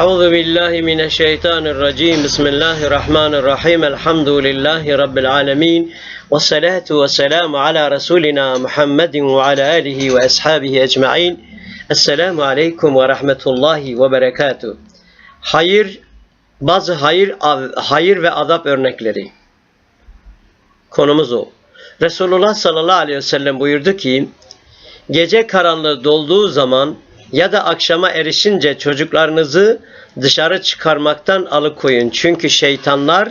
أعوذ بالله من الشيطان الرجيم بسم الله الرحمن الرحيم الحمد لله رب العالمين والصلاة والسلام على رسولنا محمد وعلى آله وأصحابه أجمعين السلام عليكم ورحمة الله وبركاته Hayır, bazı hayır, hayır ve adab örnekleri. Konumuz o. Resulullah sallallahu aleyhi ve sellem buyurdu ki, gece karanlığı dolduğu zaman ya da akşama erişince çocuklarınızı dışarı çıkarmaktan alıkoyun. Çünkü şeytanlar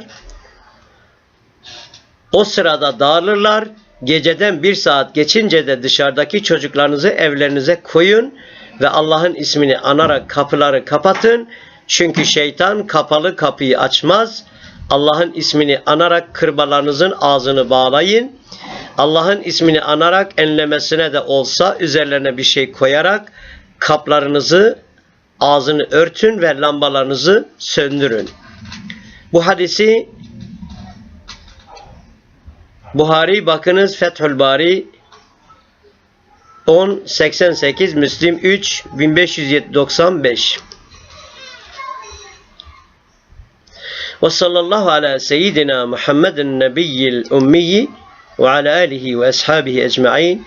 o sırada dağılırlar. Geceden bir saat geçince de dışarıdaki çocuklarınızı evlerinize koyun ve Allah'ın ismini anarak kapıları kapatın. Çünkü şeytan kapalı kapıyı açmaz. Allah'ın ismini anarak kırbalarınızın ağzını bağlayın. Allah'ın ismini anarak enlemesine de olsa üzerlerine bir şey koyarak kaplarınızı ağzını örtün ve lambalarınızı söndürün. Bu hadisi Buhari bakınız Fethül Bari 1088 Müslim 3 1595 Ve sallallahu ala seyyidina Muhammedin nebiyyil ummiyi ve ala alihi ve ashabihi ecma'in